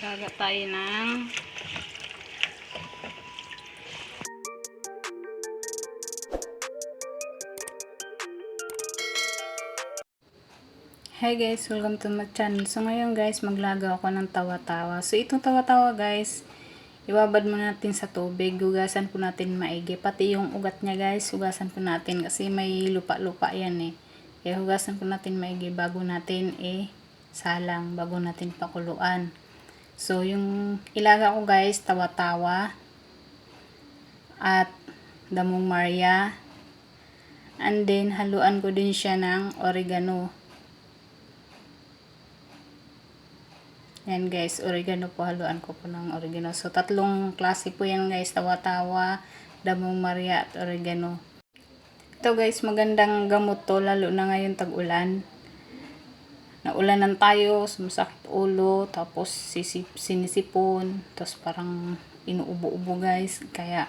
Gaga tayo ng Hi guys, welcome to my channel. So ngayon guys, maglagaw ako ng tawa-tawa. So itong tawa-tawa guys, ibabad muna natin sa tubig. Hugasan po natin maigi. Pati yung ugat niya guys, hugasan po natin kasi may lupa-lupa yan eh. Kaya hugasan po natin maigi bago natin eh salang, bago natin pakuluan. So yung ilaga ko guys, tawa-tawa at damong Maria. And then haluan ko din siya ng oregano. Yan guys, oregano po, haluan ko po ng oregano. So, tatlong klase po yan guys, tawa-tawa, damong maria at oregano. Ito guys, magandang gamot to, lalo na ngayon tag-ulan. Naulanan tayo, sumasakit ulo, tapos sisip, sinisipon, tapos parang inuubo-ubo guys. Kaya,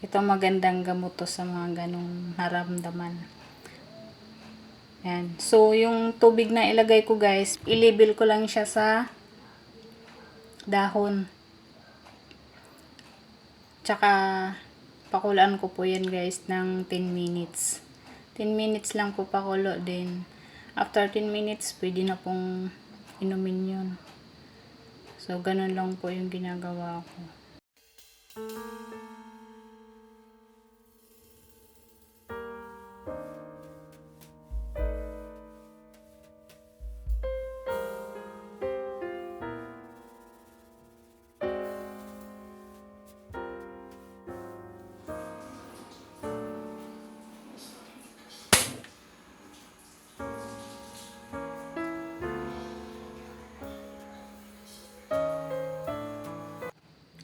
ito magandang gamot to sa mga ganong naramdaman. Yan. So, yung tubig na ilagay ko guys, ilibel ko lang siya sa dahon. Tsaka, pakulaan ko po yan guys ng 10 minutes. 10 minutes lang po pakulo din. After 10 minutes, pwede na pong inumin yun. So, ganun lang po yung ginagawa ko.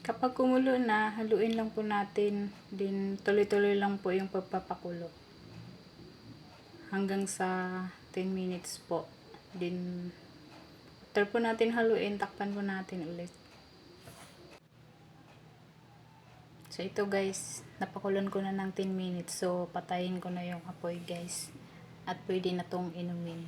Kapag kumulo na, haluin lang po natin. Din tuloy-tuloy lang po yung pagpapakulo. Hanggang sa 10 minutes po. Din after po natin haluin, takpan po natin ulit. So ito guys, napakulan ko na ng 10 minutes. So patayin ko na yung apoy guys. At pwede na tong inumin.